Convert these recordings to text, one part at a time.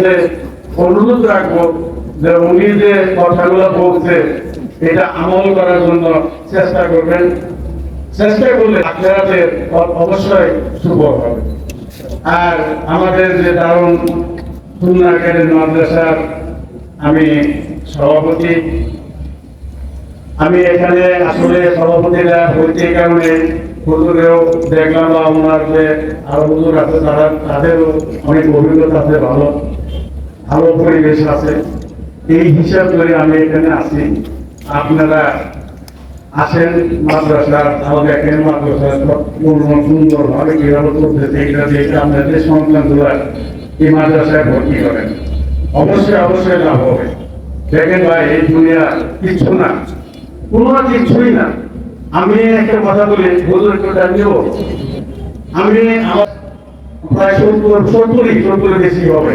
যে অনুরোধ রাখব যে উনি যে কথাগুলো বলছে, এটা আমল করার জন্য চেষ্টা করবেন। চেষ্টা করলে অবশ্যই শুভ হবে। আর আমাদের যে দারুণ মাদ্রাসার আমি সভাপতি, আমি এখানে আসলে সভাপতিরা হইতে কারণে হুজুরেও দেখলাম বা ওনার যে আরও হুজুর আছে, তারা তাদেরও অনেক অভিজ্ঞতা আছে, ভালো। ভালো পরিবেশ আছে। এই হিসাব করে আমি এখানে আছি। আপনারা আসেন মাদ্রাসা তাহলে এখানে মাদ্রাসা সুন্দর ভাবে কীভাবে করতেছে এটা এই মাদ্রাসায় ভর্তি করেন অবশ্যই অবশ্যই লাভ হবে। দেখেন ভাই, এই দুনিয়া কিচ্ছু না, কোনো কিছুই না। আমি একটা কথা বলি জানিও আমি প্রায় সত্তর সত্তরই সত্তর বেশি হবে।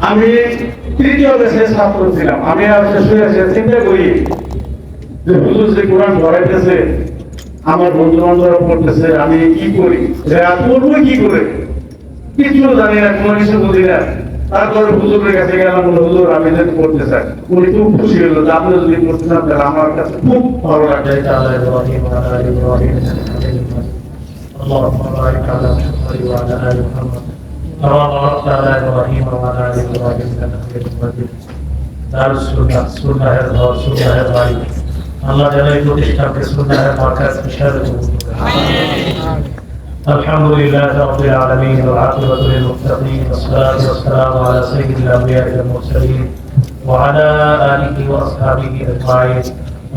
আমি তৃতীয় ব্যাচের ছাত্র ছিলাম আমি আর শুয়ে শুয়ে চিন্তা করি যে হুজুর যে কোরআন ধরাইতেছে আমার বন্ধু বান্ধবরা পড়তেছে আমি কি করি রাত পড়বো কি করে কিছু জানি না কোনো কিছু বুঝি না তারপরে হুজুরের কাছে গেলাম বলে হুজুর আমি যদি পড়তে চাই উনি খুব খুশি হলো যে আপনি যদি পড়তে চান তাহলে আমার কাছে খুব ভালো লাগবে بارك على ابراهيم وعلى ال ابراهيم انك حميد مجيد اللهم بارك على محمد وعلى ال محمد كما باركت على ابراهيم وعلى ال ابراهيم انك حميد مجيد দার সুন্নাহ সুন্নাহের ঘর সুন্নাহের বাড়ি আল্লাহ যেন এই প্রতিষ্ঠানকে সুন্নাহের মার্কাজ হিসাবে কবুল করেন। الحمد لله رب العالمين والعاقبة للمتقين والصلاة والسلام على سيد الأنبياء والمرسلين وعلى آله وأصحابه أجمعين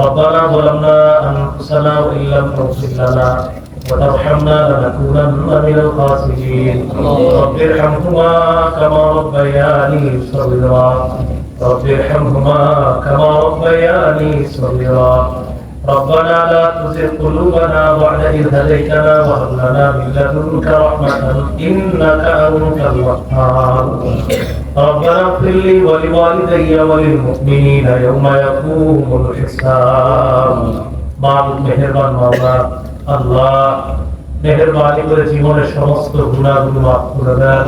ربنا ظلمنا أنفسنا وإن لم تغفر لنا وترحمنا لنكونن من الخاسرين. رب ارحمهما كما ربياني صغيرا. رب ارحمهما كما ربياني صغيرا. ربنا لا تزغ قلوبنا بعد إذ هديتنا وهب لنا من لدنك رحمة. إنك أنت الوهاب. ربنا اغفر لي ولوالدي وللمؤمنين يوم يقوم الحساب. معبد مهربان مولانا. আল্লাহ মেহেরবানি করে জীবনের সমস্ত গুণাগুলো মাফ করে দেন।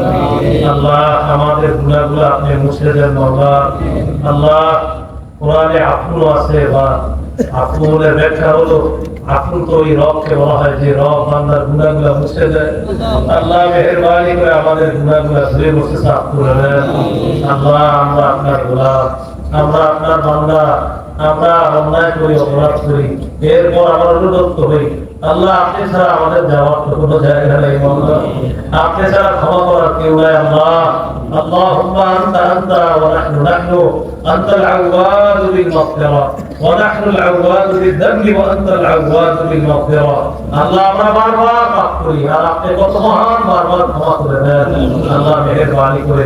আল্লাহ আমাদের গুণাগুলো আপনি মুছে দেন মাওলা। আল্লাহ কোরআনে আফুল আছে বা আফুলের ব্যাখ্যা হলো আফুল তো ওই রবকে বলা হয় যে রব বান্দার গুণাগুলো মুছে দেয়। আল্লাহ। মেহেরবানি করে আমাদের গুণাগুলো ধুয়ে মুছে সাফ করে দেন। আল্লাহ আমরা আপনার গোলাম। আমরা আপনার বান্দা। আমরা অন্যায় করি অপরাধ করি। এরপর আমরা অনুরক্ত হই। আল্লাহ আপনি ছাড়া আমাদের যাওয়ার তো কোনো জায়গা নেই মন্দির আপনি ছাড়া ক্ষমা করার কেউ নাই আল্লাহ اللهم انت انت ونحن نحن انت العواد بالمغفره ونحن العواد بالذنب وانت العواد بالمغفره আল্লাহ আমরা বারবার পাপ করি আর আপনি কত মহান বারবার ক্ষমা করে দেন আল্লাহ মেহেরবানি করে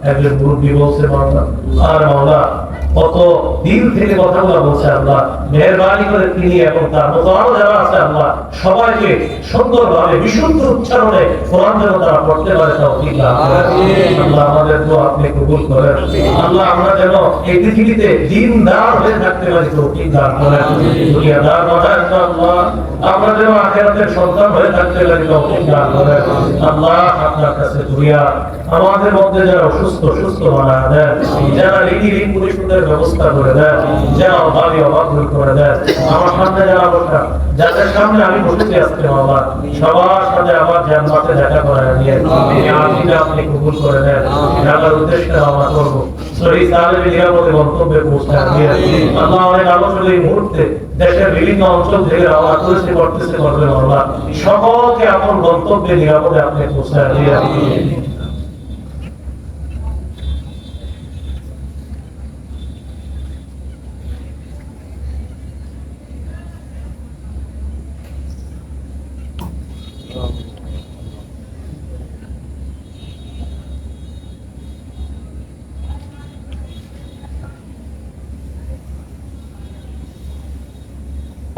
একজন মুরব্বী বলছে মাওলা আর মাওলা কত দিন থেকে কথাগুলো বলছে আল্লাহ। মেহরবানি করে তিনি এবং তার মতো আরও যারা আছে আল্লাহ সবাইকে সুন্দরভাবে বিশুদ্ধ উচ্চারণে কোরআন যেন তারা পড়তে পারে তাও ঠিক আল্লাহ আমাদের তো আপনি কবুল করেন। আল্লাহ আমরা যেন এই পৃথিবীতে দিনদার হয়ে থাকতে পারি ইমানি তৌফিক দান করেন। দুনিয়া দান আল্লাহ আমরা যেন আখিরাতের সন্তান হয়ে থাকতে পারি তৌফিক দান করেন। আল্লাহ আপনার কাছে দুনিয়া আমাদের মধ্যে যারা অসুস্থ সুস্থ বানায় দেন যারা ঋণী ঋণ পরিশোধের ব্যবস্থা করে দেন যারা অভাবী অভাব দূর করে দেন আমার সামনে যারা বসা যাদের সামনে আমি বসেছি আজকে বাবা সবার সাথে আমার জান্নাতে দেখা করে নিয়ে আমিটা আপনি কবুল করে দেন। জানার উদ্দেশ্যে আমরা করব। শরীর তাহলে নিরাপদে গন্তব্যে পৌঁছায় দিয়ে, আল্লাহ অনেক আলোচনা এই মুহূর্তে দেশের বিভিন্ন অঞ্চল থেকে রওনা করেছে, করতেছে করবেন আল্লাহ সকলকে আপন গন্তব্যে নিরাপদে আপনি পৌঁছায় দিয়ে।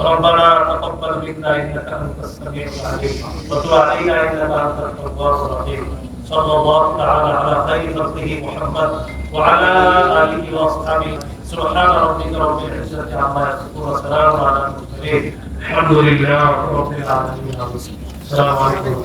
ربنا تقبل منا انك انت السميع العليم وتب علينا انك انت التواب الرحيم صلى الله تعالى على خير خلقه محمد وعلى اله واصحابه سبحان ربك رب العزه عما يصفون وسلام على المرسلين الحمد لله رب العالمين السلام عليكم